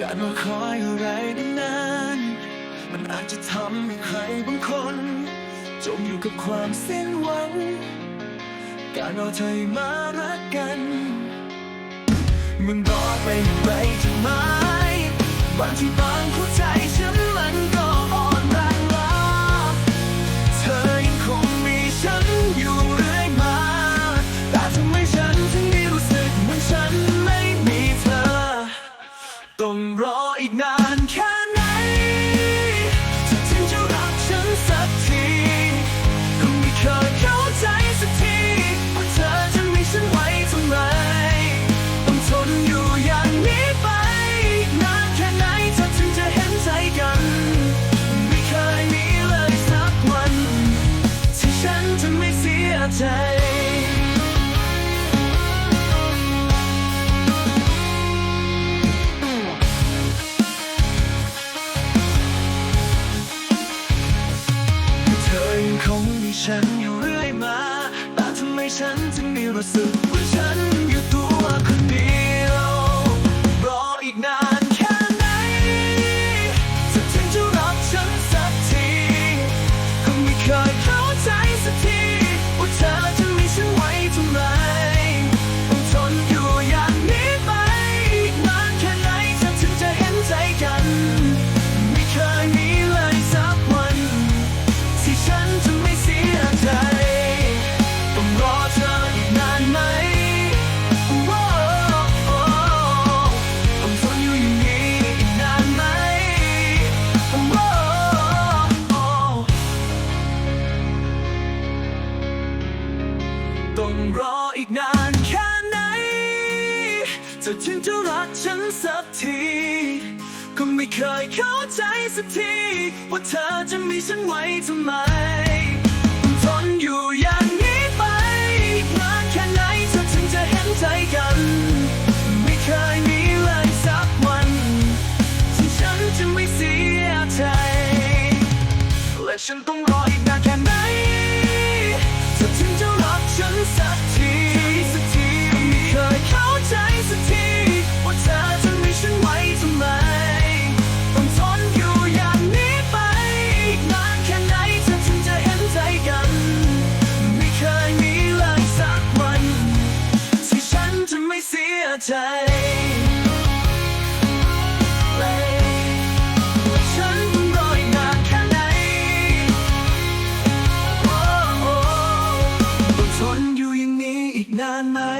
การรอคอยอะไรนานๆมันอาจจะทำให้ใครบางคน จมอยู่กับความสิ้นหวัง การรอเธอให้มารักกันมึงรอไปไรทำไมบางทีบางหัวใจ นถึ ต้องรออีกนานแค่ไหนเธอถึงจะรักฉันสักทีก็ไม่เคยเข้าใจสักที ว่าเธอจะมีฉันไว้ทำไม และฉันต้องรออีกนานแค่ไหนเธอถึงจะรักฉันสักทีสักทีไม่เคยเข้าใจสักทีว่าเธอจะมีฉันไว้ทำไมต้องทนอยู่อย่างนี้ไปอีกนานแค่ไหนเธอถึงจะเห็นใจกัน ไม่เคยมีเลยสักวัน ที่ฉันจะไม่เสียใจ sana